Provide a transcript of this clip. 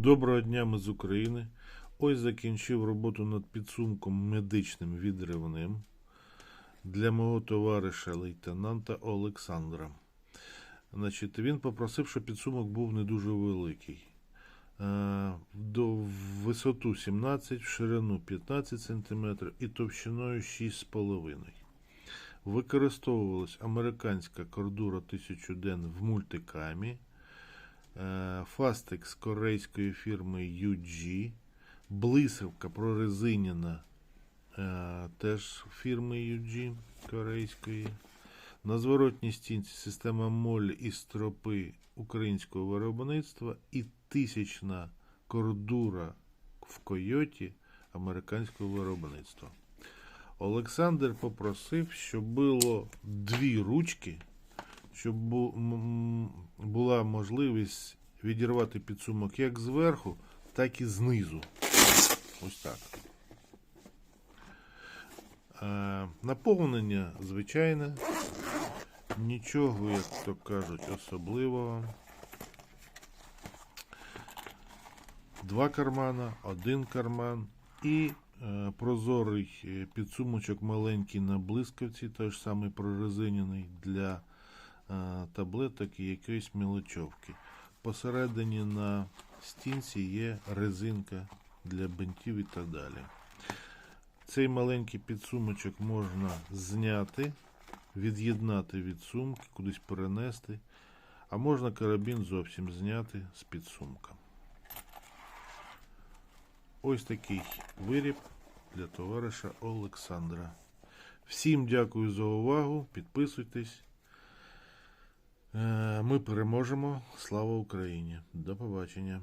Доброго дня, ми з України. Ось закінчив роботу над підсумком медичним відривним для мого товариша лейтенанта Олександра. Значить, він попросив, щоб підсумок був не дуже великий. Е, До висоту 17, в ширину 15 см і товщиною 6,5 см. Використовувалась американська кордура 1000 ден в мультикамі. Е, Фастик з корейської фірми UG, блискавка прорезиняна е, теж фірми UG корейської. На зворотній стінці система моль і стропи українського виробництва і тисячна кордура в койоті американського виробництва. Олександр попросив, щоб було дві ручки щоб можливість відірвати підсумок як зверху, так і знизу. Ось так. Е, наповнення звичайне. Нічого, як то кажуть, особливого. Два кармана, один карман і е, прозорий е, підсумочок маленький на блискавці, той ж самий прорезиняний для таблеток і якоїсь мілочовки. Посередині на стінці є резинка для бинтів і так далі. Цей маленький підсумочок можна зняти, від'єднати від сумки, кудись перенести, а можна карабін зовсім зняти з підсумка. Ось такий виріб для товариша Олександра. Всім дякую за увагу. Підписуйтесь. Е, Ми переможемо. Слава Україні! До побачення!